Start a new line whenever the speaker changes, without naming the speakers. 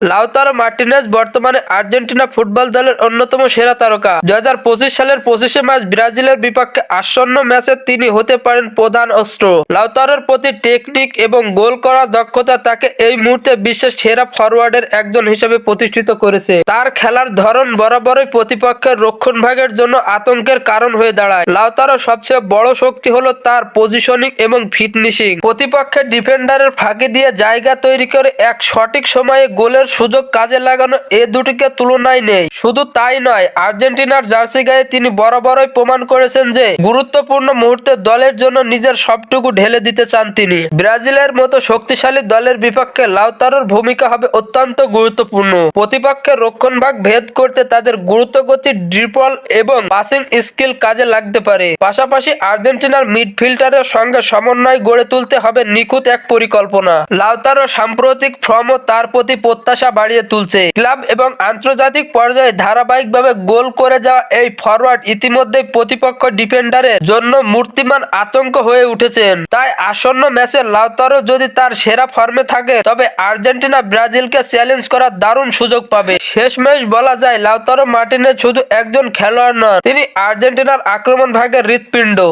Lautaro Martinez বর্তমানে Argentina football দলের অন্যতম সেরা তারকা। পঁচিশ সালের পঁচিশে মার্চ ব্রাজিলের বিপক্ষে আসন্ন ম্যাচে তিনি হতে পারেন প্রধান অস্ত্র। লাউতারোর প্রতি টেকনিক এবং গোল করার দক্ষতা তাকে এই মুহূর্তে বিশ্বের সেরা ফরওয়ার্ডের একজন হিসেবে প্রতিষ্ঠিত করেছে। তার খেলার ধরন বরাবরই প্রতিপক্ষের রক্ষণভাগের জন্য আতঙ্কের কারণ হয়ে দাঁড়ায়। লাউতারো সবচেয়ে বড় শক্তি হলো তার পজিশনিং এবং ফিটনেসিং প্রতিপক্ষের ডিফেন্ডারের ফাঁকি দিয়ে জায়গা তৈরি করে এক সঠিক সময়ে গোলের সুযোগ কাজে লাগানো এ দুটিকে তুলনায় নেই। শুধু তাই নয়, আর্জেন্টিনার জার্সি গায়ে তিনি বরাবরই প্রমাণ করেছেন যে গুরুত্বপূর্ণ মুহূর্তে দলের জন্য নিজের সবটুকু ঢেলে দিতে চান তিনি। ব্রাজিলের মতো শক্তিশালী দলের বিপক্ষে লাউতারোর ভূমিকা হবে অত্যন্ত গুরুত্বপূর্ণ। প্রতিপক্ষের রক্ষণভাগ ভেদ করতে তাদের গুরুত্বগতি ড্রিপল এবং পাসিং স্কিল কাজে লাগতে পারে। পাশাপাশি আর্জেন্টিনার মিডফিল্ডারের সঙ্গে সমন্বয় গড়ে তুলতে হবে নিখুঁত এক পরিকল্পনা। লাউতারো সাম্প্রতিক ফর্মও তার প্রতি প্রত্যাশা বাড়িয়ে তুলছে। ক্লাব এবং আন্তর্জাতিক পর্যায়ে ধারাবাহিকভাবে গোল করে যাওয়া এই ফরওয়ার্ড ইতিমধ্যে প্রতিপক্ষ ডিফেন্ডারের জন্য মূর্তিমান আতঙ্ক হয়ে উঠেছেন। তাই আসন্ন ম্যাচে লাউতারো যদি তার সেরা ফর্মে থাকে, তবে আর্জেন্টিনা ব্রাজিলকে চ্যালেঞ্জ করার দারুণ সুযোগ পাবে। শেষ ম্যাচ বলা যায় লাউতারো মার্টিনের শুধু একজন খেলোয়াড় নন, তিনি আর্জেন্টিনার আক্রমণ ভাগের হৃৎপিণ্ড।